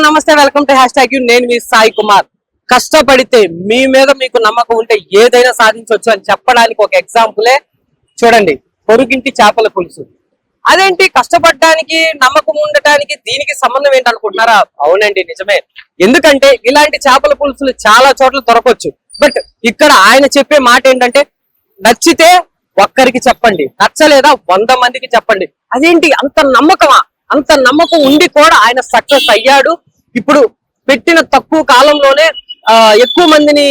Hello నమస్తే welcome to hash tag నేను మీ సాయి కుమార్. కష్టపడితే మీ మీద మీకు నమ్మకం ఉంటే ఏదైనా సాధించవచ్చు అని చెప్పడానికి ఒక ఎగ్జాంపులే చూడండి. పొరుగింటి చేపల పులుసు. అదేంటి? కష్టపడడానికి నమ్మకం ఉండటానికి దీనికి సంబంధం ఏంటనుకుంటున్నారా అవునండి నిజమే. ఎందుకంటే ఇలాంటి చేపల పులుసులు చాలా చోట్ల దొరకవచ్చు. బట్ ఇక్కడ ఆయన చెప్పే మాట ఏంటంటే నచ్చితే ఒక్కరికి చెప్పండి. నచ్చలేదా వంద మందికి చెప్పండి. అదేంటి? అంత నమ్మకమా? అంత నమ్మకం ఉండి కూడా ఆయన సక్సెస్ అయ్యాడు. ఇప్పుడు పెట్టిన తక్కువ కాలంలోనే ఆ, ఎక్కువ మందిని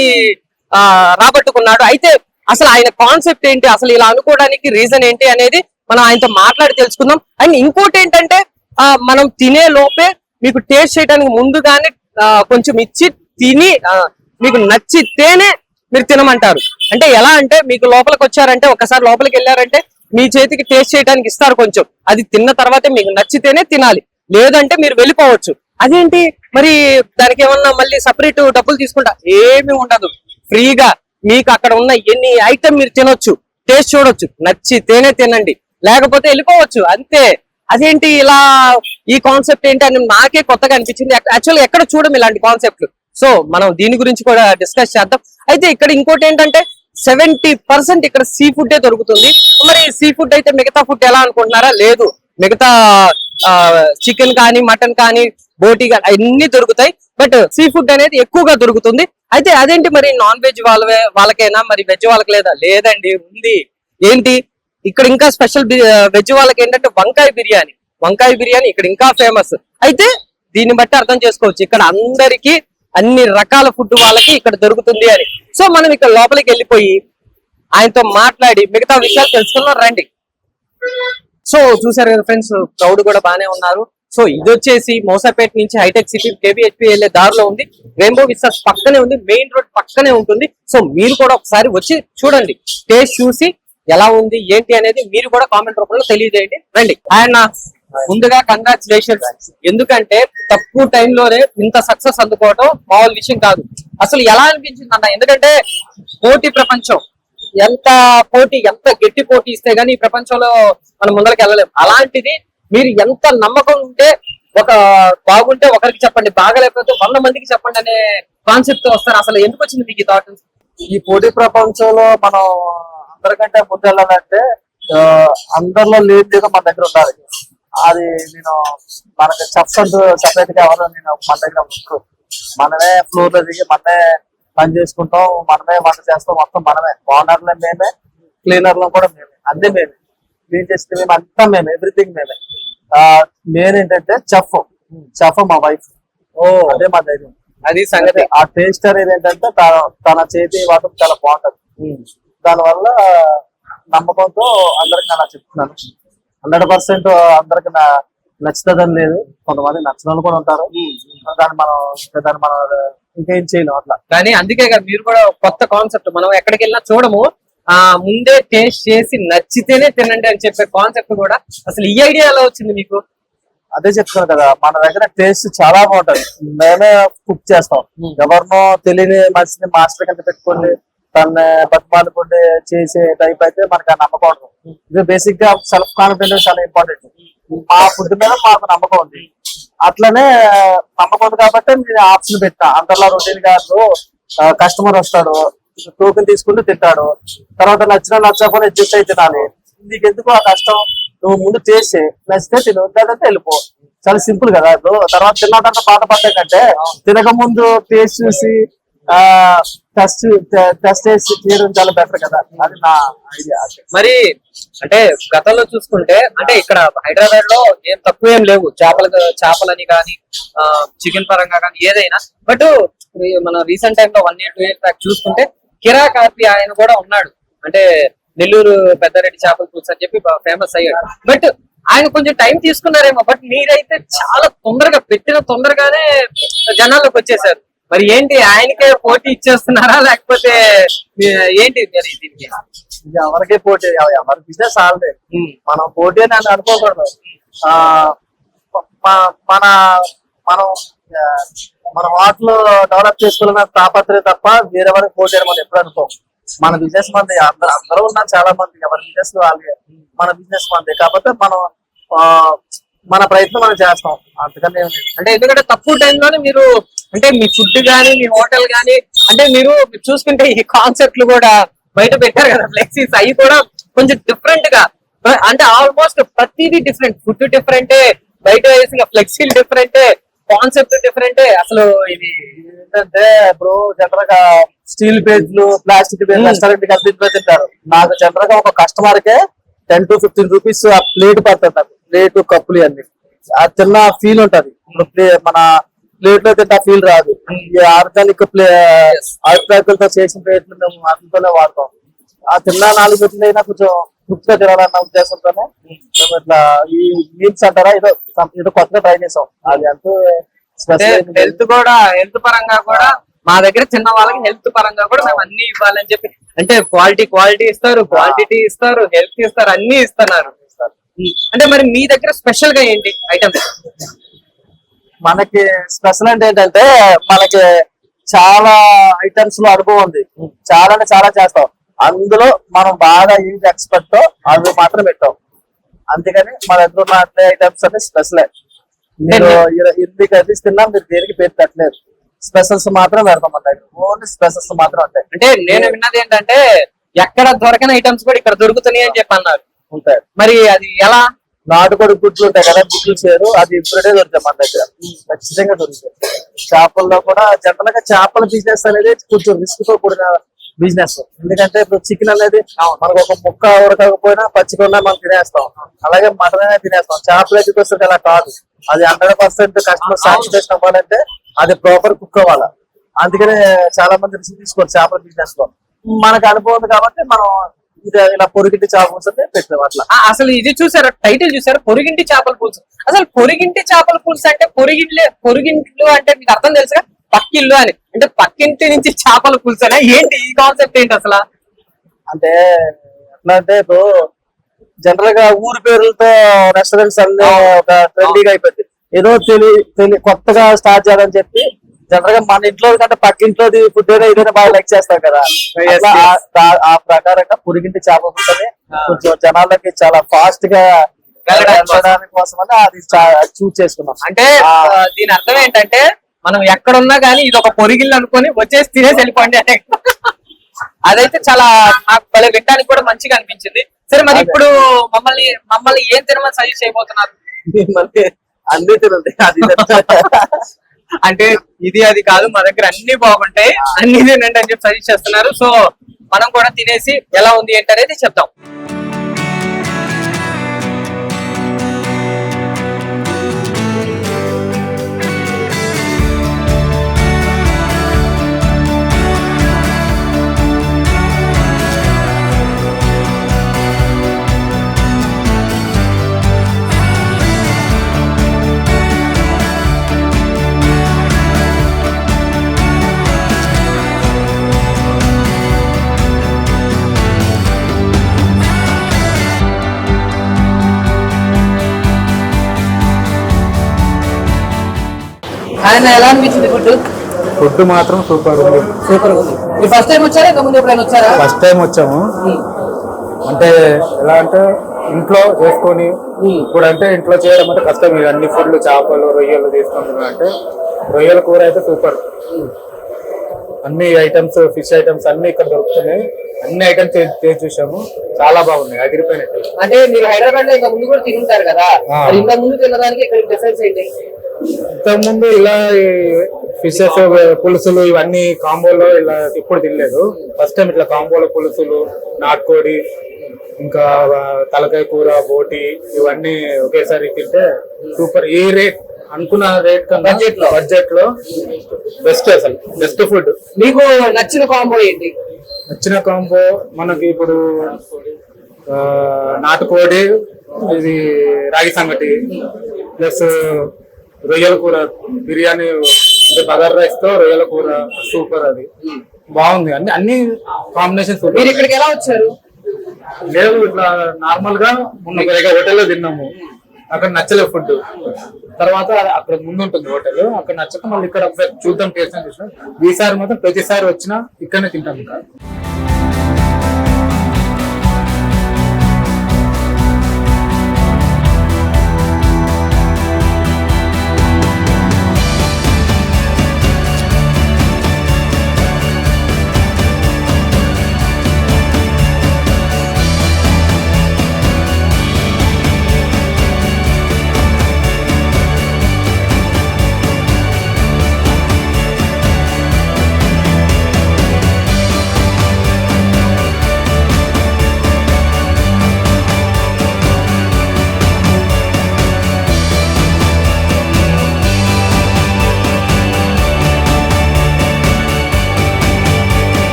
ఆ, రాబట్టుకున్నాడు. అయితే అసలు ఆయన కాన్సెప్ట్ ఏంటి? అసలు ఇలా అనుకోవడానికి రీజన్ ఏంటి అనేది మనం ఆయనతో మాట్లాడి తెలుసుకుందాం. అండ్ ఇంకోటి ఏంటంటే ఆ, మనం తినే లోపే మీకు టేస్ట్ చేయడానికి ముందుగానే కొంచెం ఇచ్చి తిని మీకు నచ్చితేనే మీరు తినమంటారు. అంటే ఎలా అంటే మీకు లోపలికి వచ్చారంటే ఒకసారి లోపలికి వెళ్ళారంటే మీ చేతికి టేస్ట్ చేయడానికి ఇస్తారు కొంచెం. అది తిన్న తర్వాతే మీకు నచ్చితేనే తినాలి. లేదంటే మీరు వెళ్ళిపోవచ్చు. అదేంటి? మరి దానికి ఏమన్నా మళ్ళీ సపరేట్ డబ్బులు తీసుకుంటా? ఏమీ ఉండదు. ఫ్రీగా మీకు అక్కడ ఉన్న ఎన్ని ఐటమ్ మీరు తినొచ్చు టేస్ట్ చూడొచ్చు. నచ్చితేనే తినండి. లేకపోతే వెళ్ళిపోవచ్చు. అంతే. అదేంటి ఇలా ఈ కాన్సెప్ట్ ఏంటి అని నాకే కొత్తగా అనిపించింది. యాక్చువల్గా ఎక్కడ చూడం ఇలాంటి కాన్సెప్ట్లు సో మనం దీని గురించి కూడా డిస్కస్ చేద్దాం. అయితే ఇక్కడ ఇంకోటి ఏంటంటే సెవెంటీ పర్సెంట్ ఇక్కడ సీ ఫుడ్ దొరుకుతుంది. మరి సీ ఫుడ్ అయితే మిగతా ఫుడ్ ఎలా అనుకుంటున్నారా? లేదు. మిగతా చికెన్ కానీ మటన్ కానీ బోటి కానీ అన్ని దొరుకుతాయి. బట్ సీ ఫుడ్ అనేది ఎక్కువగా దొరుకుతుంది. అయితే అదేంటి మరి నాన్ వెజ్ వాళ్ళే వాళ్ళకైనా మరి వెజ్ వాళ్ళకి లేదా? లేదండి ఉంది. ఏంటి? ఇక్కడ ఇంకా స్పెషల్ వెజ్ వాళ్ళకి ఏంటంటే వంకాయ బిర్యానీ. వంకాయ బిర్యానీ ఇక్కడ ఇంకా ఫేమస్. అయితే దీన్ని బట్టి అర్థం చేసుకోవచ్చు. ఇక్కడ అందరికీ అన్ని రకాల ఫుడ్ వాళ్ళకి ఇక్కడ దొరుకుతుంది అని. సో మనం ఇక్కడ లోపలికి వెళ్ళిపోయి ఆయనతో మాట్లాడి మిగతా విషయాలు తెలుసుకున్నాం రండి. సో చూసారు కదా ఫ్రెండ్స్ క్రౌడ్ కూడా బానే ఉన్నారు. సో ఇది వచ్చేసి మోసాపేట నుంచి హైటెక్ సిటీ కేబిహెచ్పి వెళ్ళే దారిలో ఉంది. రెయిన్బో విస్తాస్ పక్కనే ఉంది మెయిన్ రోడ్ పక్కనే ఉంటుంది. సో మీరు కూడా ఒకసారి వచ్చి చూడండి టేస్ట్ చూసి ఎలా ఉంది ఏంటి అనేది మీరు కూడా కామెంట్ రూపంలో తెలియజేయండి. రండి. ఆయన ముందుగా కంగ్రాచులేషన్స్ ఎందుకంటే తక్కువ టైంలోనే ఇంత సక్సెస్ అందుకోవడం మామూలు విషయం కాదు. అసలు ఎలా అనిపించింది అన్న? ఎందుకంటే పోటీ ప్రపంచం. ఎంత పోటీ ఎంత గట్టి పోటీ ఇస్తే గానీ ఈ ప్రపంచంలో మనం ముందరికి వెళ్ళలేం అలాంటిది మీరు ఎంత నమ్మకం ఉంటే ఒక బాగుంటే ఒకరికి చెప్పండి బాగలేకపోతే వంద మందికి చెప్పండి అనే కాన్సెప్ట్తో వస్తారు. అసలు ఎందుకు వచ్చింది మీకు ఈ థాట్ ఈ పోటీ ప్రపంచంలో మనం అందరికంటే ముందెళ్ళాలంటే అందరిలో లేదు మన దగ్గర ఉండాలి. అది నేను మనకి చెప్పండి సపరేట్గా నేను మన దగ్గర ఉండరు. మనమే ఫ్లోర్లో దిగి మనమే పని చేసుకుంటాం మనమే వంట చేస్తాం మొత్తం మనమే. ఓనర్లు మేమే క్లీనర్లు కూడా మేమే. అన్ని మేమే. క్లీన్ చేస్తే మేము అంతా మేమే ఎవ్రీథింగ్ మేమే. మెయిన్ ఏంటంటే చెఫ్. చెఫ్ మా వైఫ్ ఓ. అదే మా ధైర్యం అది సంగతి. ఆ టేస్ట్ అనేది ఏంటంటే తన- తన చేతి వాటం చాలా బాగుంటది. దానివల్ల నమ్మకంతో అందరికి అలా చెప్తున్నాను. హండ్రెడ్ పర్సెంట్ అందరికి నా- నచ్చుతుందని లేదు. కొంతమంది నచ్చిన వాళ్ళు కూడా ఉంటారు. దాన్ని మనం దాన్ని మనం ఇంకేం చేయలేం అట్లా. కానీ అందుకే కదా మీరు కూడా కొత్త కాన్సెప్ట్ మనం ఎక్కడికి వెళ్ళినా చూడము. ఆ ముందే టేస్ట్ చేసి నచ్చితేనే తినండి అని చెప్పే కాన్సెప్ట్ కూడా అసలు ఈ ఐడియా ఎలా వచ్చింది మీకు? అదే చెప్తున్నాను కదా మన దగ్గర టేస్ట్ చాలా బాగుంటది. మేమే కుక్ చేస్తాం. ఎవరినో తెలియని మనిషిని మాస్టర్ కింద పెట్టుకోండి తన బతిమాలుకుంటే చేసే టైప్ అయితే మనకు ఆ నమ్మకం ఉండదు. ఇది బేసిక్గా సెల్ఫ్ కాన్ఫిడెన్స్ చాలా ఇంపార్టెంట్ మా ఫుడ్ మీద మాకు నమ్మకం ఉంది. అట్లనే నమ్మకం ఉంది కాబట్టి నేను ఆప్షన్ పెట్టా. అందరిలో రొటీన్ కాదు కస్టమర్ వస్తాడు. టోకెన్ తీసుకుంటూ తింటాడు. తర్వాత నచ్చినా నచ్చకపోతే అడ్జస్ట్ అయితే తినాలి. నీకు ఎందుకు ఆ కష్టం. నువ్వు ముందు చేసి. నచ్చితే తిను. లేదంటే వెళ్ళిపో. చాలా సింపుల్ కదా ఇప్పుడు. తర్వాత తిన్న తర్వాత బాధపడ్డా కంటే తినక ముందు టేస్ట్ చూసి ఆ టెస్ట్ టెస్ట్ చేసి చేయడం చాలా బెటర్ కదా. అది నా ఐడియా మరి అంటే గతంలో చూసుకుంటే అంటే ఇక్కడ హైదరాబాద్లో ఏం తక్కువ ఏం లేవు. చేపల చేపలని కానీ చికెన్ పరంగా కానీ ఏదైనా. బట్ మన రీసెంట్ టైం లో one year two year back చూసుకుంటే కిరా కార్పి ఆయన కూడా ఉన్నాడు. అంటే నెల్లూరు పెద్దారెడ్డి చేపల పులుసు అని చెప్పి ఫేమస్ అయ్యాడు. బట్ ఆయన కొంచెం టైం తీసుకున్నారేమో బట్ మీరైతే చాలా తొందరగా పెట్టిన తొందరగానే జనాల్లోకి వచ్చేసారు. మరి ఏంటి ఆయనకే పోటీ ఇచ్చేస్తున్నారా లేకపోతే ఏంటి మరి దీనికి? ఎవరికే పోటీ ఎవ- ఎవరి బిజినెస్ ఆల్రెడీ. మనం పోటీ అని అని అనుకోకూడదు. మన మనం మన వాటిలో డెవలప్ చేసుకోవాలన్న తాపత్రయం తప్ప వేరెవరికి పోటీ మనం ఎప్పుడు అనుకో మన బిజినెస్ మంది అందరూ అందరూ ఉన్నారు చాలా మంది ఎవరి బిజినెస్ వాళ్ళే. మన బిజినెస్ మంది. కాకపోతే మనం ఆ, మన ప్రయత్నం మనం చేస్తాం. అందుకని అంటే ఎందుకంటే తక్కువ టైంలోనే మీరు అంటే మీ ఫుడ్ కానీ మీ హోటల్ కానీ అంటే మీరు మీరు చూసుకుంటే ఈ కాన్సెప్ట్లు కూడా బయట పెట్టారు కదా ఫ్లెక్సీస్ అవి కూడా కొంచెం డిఫరెంట్గా. అంటే ఆల్మోస్ట్ ప్రతిదీ డిఫరెంట్ ఫుడ్ డిఫరెంటే బయట వేసిన ఫ్లెక్సీలు డిఫరెంటే కాన్సెప్ట్ డిఫరెంటే. అసలు ఇది ఏంటంటే ఇప్పుడు జనరల్గా స్టీల్ పేజ్లు ప్లాస్టిక్ పేజ్. రెస్టారెంట్కి తింటారు. నాకు జనరల్గా ఒక కస్టమర్ కే టెన్ టు ఫిఫ్టీన్ రూపీస్ ఆ ప్లేట్ పడుతుంది నాకు. ప్లేట్ కప్పులు అన్ని ఆ తిన్న ఫీల్ ఉంటది. మన ప్లేట్లో తింటే ఫీల్ రాదు. ఈ ఆర్గానిక్ ప్లే ఆర్గానిక్తో చేసిన ప్లేట్లు మేము అందులోనే వాడతాం. ఆ తిన్న నాలుగు అయినా కొంచెం తృప్తిగా తినాలన్న ఉద్దేశంతోనే ఇట్లా ఈ మీల్స్ అంటారా? ఏదో ఏదో కొత్తగా ట్రై చేసాం. అది అంటూ హెల్త్ కూడా హెల్త్ పరంగా కూడా మా దగ్గర చిన్న వాళ్ళకి హెల్త్ పరంగా కూడా మేము అన్ని ఇవ్వాలని చెప్పి అంటే క్వాలిటీ క్వాలిటీ ఇస్తారు క్వాంటిటీ ఇస్తారు హెల్త్ ఇస్తారు అన్ని ఇస్తున్నారు. అంటే మరి మీ దగ్గర స్పెషల్గా ఏంటి ఐటమ్స్ మనకి స్పెషల్ అంటే ఏంటంటే మనకి చాలా ఐటమ్స్లో అనుభవం ఉంది. చాలా అంటే చాలా చేస్తాం. అందులో మనం బాగా ఏది ఎక్స్పర్ట్ అవి మాత్రం పెట్టాం. అందుకని మన దగ్గర ఉన్న అన్ని ఐటమ్స్ అన్ని స్పెషల్ మీరు ఎన్ని కర్రీస్ తిన్నా మీరు దేనికి పేరు పెట్టలేదు స్పెషల్స్ మాత్రం పెడతాం మన దగ్గర ఓన్లీ స్పెషల్స్ మాత్రం ఉంటాయి. అంటే నేను విన్నది ఏంటంటే ఎక్కడ దొరకని ఐటమ్స్ కూడా ఇక్కడ దొరుకుతున్నాయి అని చెప్పి అన్నారు. ఉంటాయి. మరి అది ఎలా? నాటుకోడి గుడ్లు ఉంటాయి కదా గుడ్లు చేరు అది ఇప్పుడే దొరుకుతాయి మన దగ్గర. ఖచ్చితంగా దొరుకుతాయి. చేపల్లో కూడా జనరల్గా చేపల బిజినెస్ అనేది కొంచెం రిస్క్తో కూడిన బిజినెస్. ఎందుకంటే ఇప్పుడు చికెన్ అనేది మనకు ఒక ముక్క ఉడకకపోయినా పచ్చిగా ఉన్నా మనం తినేస్తాం. అలాగే మటన్ అనేది తినేస్తాం. చేపల దగ్గరికి వస్తే అలా కాదు. అది హండ్రెడ్ పర్సెంట్ కస్టమర్ సాటిస్ఫాక్షన్ అవ్వాలంటే అది ప్రాపర్ కుక్ అవ్వాలి. అందుకనే చాలా మంది రిస్క్ తీసుకోరు చేపల బిజినెస్లో. మనకు అనుభవం కాబట్టి మనం ఇది ఇలా పొరిగిట్టి చేప వస్తే పెట్టాం అట్లా. అసలు ఇది చూసారా? టైటిల్ చూసారా? పొరిగింటి చేపల పులుసు. అసలు పొరిగింటి చేపల పులుసు అంటే పొరిగింట్లే పొరిగింట్లు అంటే మీకు అర్థం తెలుసుగా? పక్కిల్లు అని. అంటే పక్కింటి నుంచి చేపల పులుసు అనే ఏంటి ఈ కాన్సెప్ట్ ఏంటి అసలు? అంటే ఎట్లా అంటే ఇప్పుడు జనరల్గా ఊరి పేర్లతో రెస్టారెంట్స్ అన్ని ఒక ట్రెండీగా అయిపోయింది. ఏదో తెలి తెలి కొత్తగా స్టార్ట్ చేయాలని చెప్పి జనరల్గా మన ఇంట్లో కంటే పక్కింట్లోది ఫుడ్ అయినా ఇదైనా బాగా లైక్ చేస్తాం కదా. ఆ- ప్రకారంగా పురిగింటి చేప పులుసుని కొంచెం జనాలకి చాలా ఫాస్ట్గా వెళ్ళడానికి కోసం. అది చూస్ చేసుకున్నాం. అంటే దీని అర్థం ఏంటంటే మనం ఎక్కడున్నా గానీ ఇది ఒక పొరిగిల్లు అనుకొని వచ్చేసి తినేసి వెళ్ళిపోండి అంటే అదైతే చాలా నాకు భలే వినడానికి కూడా మంచిగా అనిపించింది. సరే మరి. ఇప్పుడు మమ్మల్ని మమ్మల్ని ఏం తినమని సజెస్ట్ చేయబోతున్నారు? అన్ని తినండి అది ఇది. అంటే ఇది అది కాదు మా దగ్గర అన్ని బాగుంటాయి అన్ని తినండి అని చెప్పి సజెస్ట్ చేస్తున్నారు. సో మనం కూడా తినేసి ఎలా ఉంది ఏంటి అనేది చెప్తాం ఆయన ఎలా అనిపించింది ఫుడ్ ఫుడ్ మాత్రం సూపర్ ఉంది. సూపర్ ఉంది. మీరు ఫస్ట్ టైం వచ్చారా? ఇంకా ముందు ఎప్పుడైనా వచ్చారా? ఫస్ట్ టైం వచ్చాము. అంటే ఎలా అంటే ఇంట్లో చేసుకొని ఇప్పుడు అంటే ఇంట్లో చేయడం అంటే కష్టం. ఇక అన్ని ఫుడ్లు చేపలు రొయ్యలు తీసుకుంటున్నాం అంటే రొయ్యల కూర అయితే సూపర్. అన్ని ఐటమ్స్ ఫిష్ ఐటమ్స్ అన్ని ఇక్కడ దొరుకుతున్నాయి. అన్ని ఐటమ్స్ చేసి చూసాము. చాలా బాగున్నాయి. అదిరిపోయినాయి అంటే మీరు హైదరాబాద్లో ఇంకా ముందు కూడా తింటారు కదా? ఇంత ముందు తినడానికి ఇక్కడ డిఫరెన్స్ ఏంటి? ఇంతకుముందు ఇలా ఫిషెస్ పులుసులు ఇవన్నీ కాంబోలో ఇలా ఎప్పుడు తినలేదు. ఫస్ట్ టైం ఇట్లా కాంబోలో పులుసులు నాటుకోడి ఇంకా తలకాయ కూర బోటి ఇవన్నీ ఒకేసారి తింటే సూపర్. ఈ రేట్ అనుకున్న రేట్ కన్నా Budget లో. బడ్జెట్లో బెస్ట్ అసలు. బెస్ట్ ఫుడ్ మీకు నచ్చిన కాంబో ఏంటి? నచ్చిన కాంబో మనకి ఇప్పుడు నాటుకోడి ఇది రాగి సంగటి ప్లస్ రొయ్యల కూర బిర్యానీ అంటే బగర్ రైస్తో రొయ్యల కూర సూపర్ అది. బాగుంది. అన్ని అన్ని కాంబినేషన్ మీరు సూపర్ ఇక్కడికి ఎలా వచ్చారు? లేదు ఇట్లా నార్మల్గా మొన్న హోటల్లో తిన్నాము. అక్కడ నచ్చలేదు ఫుడ్ తర్వాత అక్కడ ముందు ఉంటుంది హోటల్ అక్కడ నచ్చక మళ్ళీ ఇక్కడ ఒకసారి చూద్దాం టేస్ట్ అని చూసాం ఈసారి మాత్రం ప్రతిసారి వచ్చినా ఇక్కడనే తింటాం ఇంకా.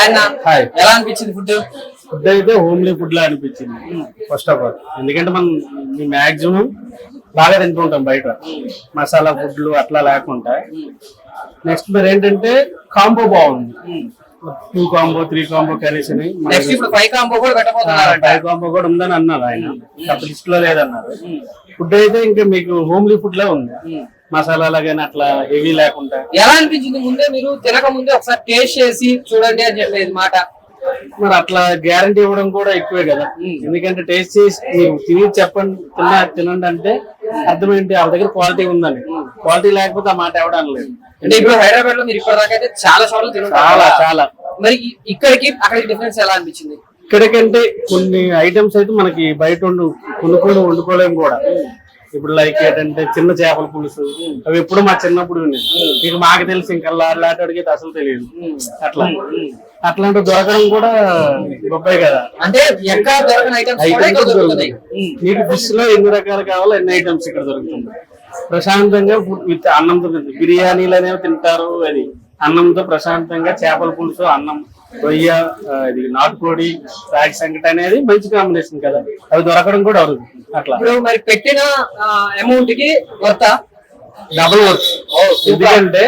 ఆయన. ఎలా అనిపించింది ఫుడ్? ఫుడ్ అయితే హోమ్లీ ఫుడ్ లా అనిపించింది. ఫస్ట్ ఆఫ్ ఆల్ ఎందుకంటే మనం మాక్సిమం బాగా తింటుంటాం బయట. మసాలా ఫుడ్లు అట్లా లేకుండా. నెక్స్ట్ మరి ఏంటంటే కాంబో బాగుంది. Two combo three combo curries అని నెక్స్ట్ ఇప్పుడు ఫైవ్ కాంబో కూడా ఫైవ్ కాంబో కూడా ఉందని అన్నారు ఆయన. లిస్ట్లో లేదన్నారు. ఫుడ్ అయితే ఇంకా మీకు హోమ్లీ ఫుడ్ లా ఉంది. మసాలాలు కానీ అట్లా హెవీ లేకుండా. ఎలా అనిపించింది? ముందే మీరు తినక ముందే ఒకసారి టేస్ట్ చేసి చూడండి అని చెప్పేది మాట. మరి అట్లా గ్యారంటీ ఇవ్వడం కూడా ఎక్కువే కదా. ఎందుకంటే టేస్ట్ చేసి మీరు తిని చెప్పండి తిన్నా తినండి అంటే అర్థమేంటి వాళ్ళ దగ్గర క్వాలిటీ ఉందని. క్వాలిటీ లేకపోతే ఆ మాట ఎవడం లేదు అంటే ఇప్పుడు హైదరాబాద్లో మీరు ఇప్పటిదాకా అయితే చాలా చోట్ల తినుంటారు చాలా. చాలా. మరి ఇక్కడికి అక్కడికి డిఫరెన్స్ ఎలా అనిపించింది? ఇక్కడికంటే కొన్ని ఐటమ్స్ అయితే మనకి బయట ఉండు కొనుక్కొని వండుకోలేము కూడా. ఇప్పుడు లైక్ ఏంటంటే చిన్న చేపల పులుసు అవి ఎప్పుడు మా చిన్నప్పుడు ఇక మాకు తెలిసి ఇంకా లాటడికి అసలు తెలియదు. అట్లా. అట్లాంటి దొరకడం కూడా గొప్పే కదా. అంటే ఎక్కడ మీకు ఫిష్లో ఎన్ని రకాలు కావాలో ఎన్ని ఐటమ్స్ ఇక్కడ దొరుకుతుంది ప్రశాంతంగా ఫుడ్ విత్ అన్నంతో. బిర్యానీలు అనేవి తింటారు అది. అన్నంతో ప్రశాంతంగా చేపల పులుసు అన్నం. రొయ్య ఇది నాటుకోడి రాగి సంకట అనేది మంచి కాంబినేషన్ కదా. అవి దొరకడం కూడా అరుదు. అట్లా. ఇప్పుడు మరి పెట్టిన అమౌంట్కి వర్త? డబుల్ వర్క్ ఎందుకంటే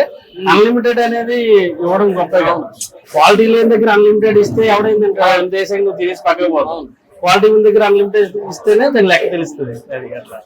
అన్లిమిటెడ్ అనేది ఇవ్వడం గొప్ప క్వాలిటీ లేని దగ్గర అన్లిమిటెడ్ ఇస్తే ఎవడైంది దేశంగా తినేసి పక్కకు పోతాం క్వాలిటీ ఉన్న దగ్గర అన్లిమిటెడ్ ఇస్తేనే దాని లెక్క తెలుస్తుంది. అది అట్లా.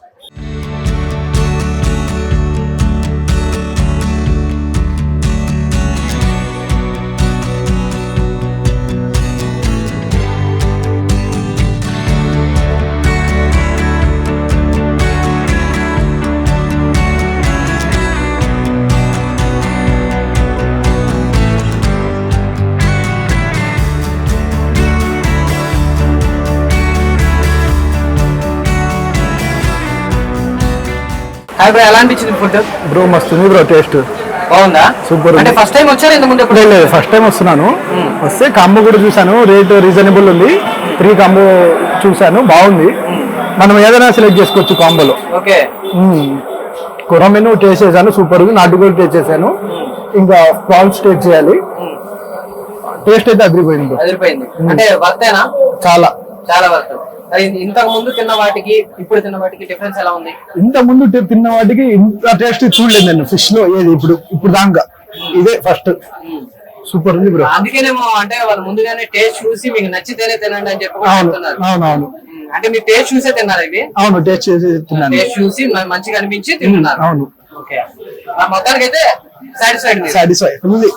బ్రో ఎలా అనిపించింది ఫుడ్? బ్రో మస్తు ఉంది బ్రో టేస్ట్. బాగుందా? ఉంది. అంటే ఫస్ట్ టైం వచ్చారు ముందు ఎప్పుడు లేదు లేదు ఫస్ట్ టైం వస్తున్నాను. వస్తే కాంబో కూడా చూసాను రేట్ రీజనబుల్ ఉంది. త్రీ కాంబో చూసాను బాగుంది. మనం ఏదైనా సెలెక్ట్ చేసుకోవచ్చు కాంబోలో. ఓకే. కొర మెను టేస్ట్ చేశాను సూపర్ నాటుకోడి టేస్ట్ చేశాను. ఇంకా ప్రాన్స్ టేస్ట్ చేయాలి. టేస్ట్ అయితే అదిరిపోయింది అంటే వర్తేనా? చాలా. చాలా వర్త్ ఇంతకు ముందు తిన్న వాటికి ఇప్పుడు తిన్న వాటికి డిఫరెన్స్ ఎలా ఉంది? ఇంత ముందు తిన్న వాటికి ఇంత టేస్ట్ చూడలేదు నేను ఫిష్లో ఏది ఇప్పుడు ఇప్పుడు దాకా ఇదే ఫస్ట్ సూపర్ ఉంది బ్రో అందుకేనేమో అంటే వాళ్ళు ముందుగానే టేస్ట్ చూసి మీకు నచ్చితేనే తినండి అని చెప్పి కూడా అవును చెప్తున్నారు. అవును అవును. ఉమ్, అంటే మీరు టేస్ట్ చూసే తిన్నారు ఇవి? అవును టేస్ట్ చేసి తిన్నాను. టేస్ట్ చూసి మంచిగా అనిపించి తింటున్నారు. అవును. ఓకే. మొత్తానికి అయితే సాటిస్ఫైడ్ సాటిస్ఫై ఉంది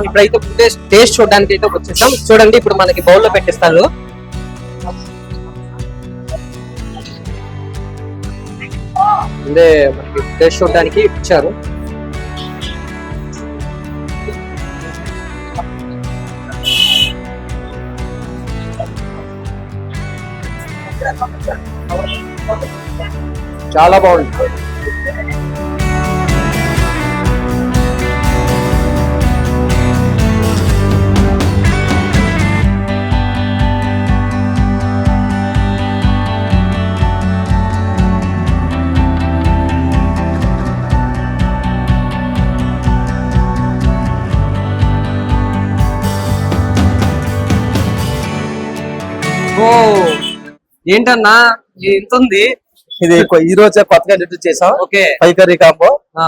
సో ఇప్పుడైతే ముందే టేస్ట్ చూడడానికి అయితే వచ్చేసాం. చూడండి ఇప్పుడు మనకి బౌల్లో పెట్టిస్తారు. ముందే మనకి టేస్ట్ చూడడానికి ఇచ్చారు. చాలా బాగుంటుంది ఓ ఏంటన్నా? ఎంత ఉంది? ఇది ఈ రోజే కొత్తగా ఇంట్రడ్యూస్ చేసాం ఓకే. Five curry combo. ఆ.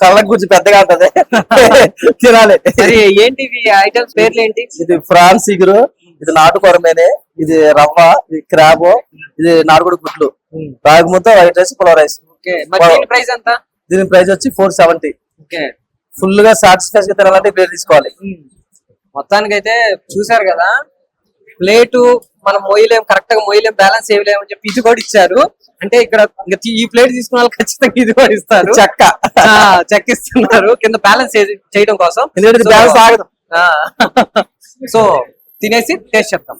కళ్ళ గురించి పెద్దగా ఉంటది. తినాలి. ఏంటి ఐటమ్స్ పేర్లు ఏంటి ఇది ఫ్రాన్స్ ఇగురు ఇది నాటు కొరమేనే ఇది రవ్వ ఇది క్రాబో ఇది నాటుకోడి గుడ్లు. రాగి ముద్ద white rice pulao rice. Price ఎంత? దీని ప్రైస్ వచ్చి ఫోర్ సెవెంటీ. ఓకే. ఫుల్గా సాటిస్ఫై గా తినాలంటే ప్లేట్ తీసుకోవాలి. మొత్తానికి అయితే చూసారు కదా? ప్లేటు మనం మొయ్యలేం కరెక్ట్గా మొయ్యలేం బ్యాలెన్స్ చేయలేం అని చెప్పి ఇది కూడా ఇచ్చారు. అంటే ఇక్కడ ఈ ప్లేట్ తీసుకున్న వాళ్ళు ఖచ్చితంగా ఇది కూడా ఇస్తారు. చెక్క. ఆ, చెక్ ఇస్తున్నారు. కింద బ్యాలెన్స్ చేయడం కోసం. ఆగదు. సో తినేసి టేస్ట్ చెప్తాం.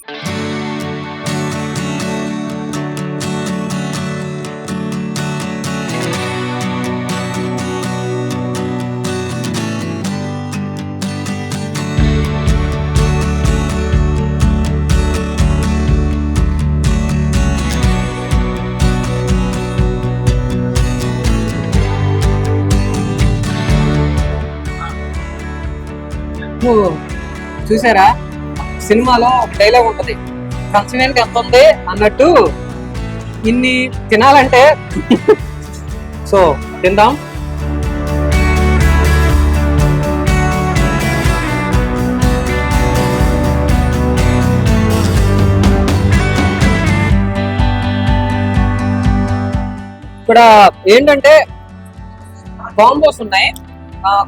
నువ్వు చూసారా? సినిమాలో డైలాగ్ ఉంటుంది. కన్సనెంట్ ఎంత ఉంది? అన్నట్టు ఇన్ని తినాలంటే సో తిందాం. ఇక్కడ ఏంటంటే కాంబోస్ ఉన్నాయి.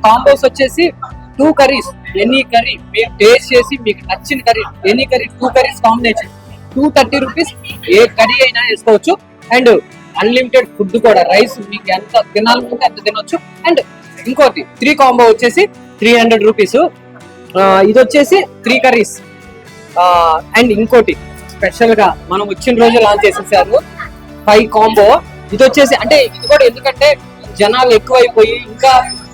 కాంబోస్ వచ్చేసి టూ కర్రీస్ ఎనీ కర్రీ మీరు టేస్ట్ చేసి మీకు నచ్చిన curry any curry two curries combination two thirty rupees ఏ కర్రీ అయినా వేసుకోవచ్చు. అండ్ అన్లిమిటెడ్ ఫుడ్ కూడా రైస్ మీకు ఎంత తినాలనుకుంటే అంత తినొచ్చు. అండ్ ఇంకోటి త్రీ కాంబో వచ్చేసి త్రీ హండ్రెడ్ రూపీస్ ఇది వచ్చేసి త్రీ కర్రీస్ అండ్ ఇంకోటి స్పెషల్గా మనం వచ్చిన రోజు లాంచ్ చేసేసారు. ఫైవ్ కాంబో ఇది వచ్చేసి అంటే ఇది కూడా ఎందుకంటే జనాలు ఎక్కువైపోయి ఇంకా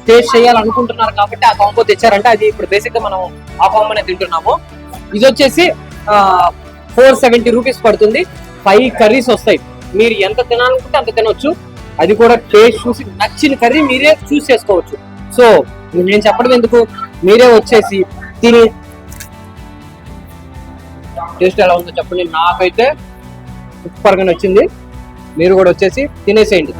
టేస్ట్ చేయాలనుకుంటున్నారు కాబట్టి ఆ కాంబో తెచ్చారంటే అది ఇప్పుడు బేసిక్గా మనం ఆ కాంబోనే తింటున్నాము. ఇది వచ్చేసి ఫోర్ సెవెంటీ రూపీస్ పడుతుంది. ఫైవ్ కర్రీస్ వస్తాయి. మీరు ఎంత తినాలనుకుంటే అంత తినొచ్చు. అది కూడా టేస్ట్ చూసి నచ్చిన కర్రీ మీరే చూస్ చేసుకోవచ్చు. సో నేను చెప్పడం ఎందుకు? మీరే వచ్చేసి తిని. టేస్ట్ ఎలా ఉందో చెప్పండి. నాకైతే సూపర్గా నచ్చింది. మీరు కూడా వచ్చేసి తినేసేయండి.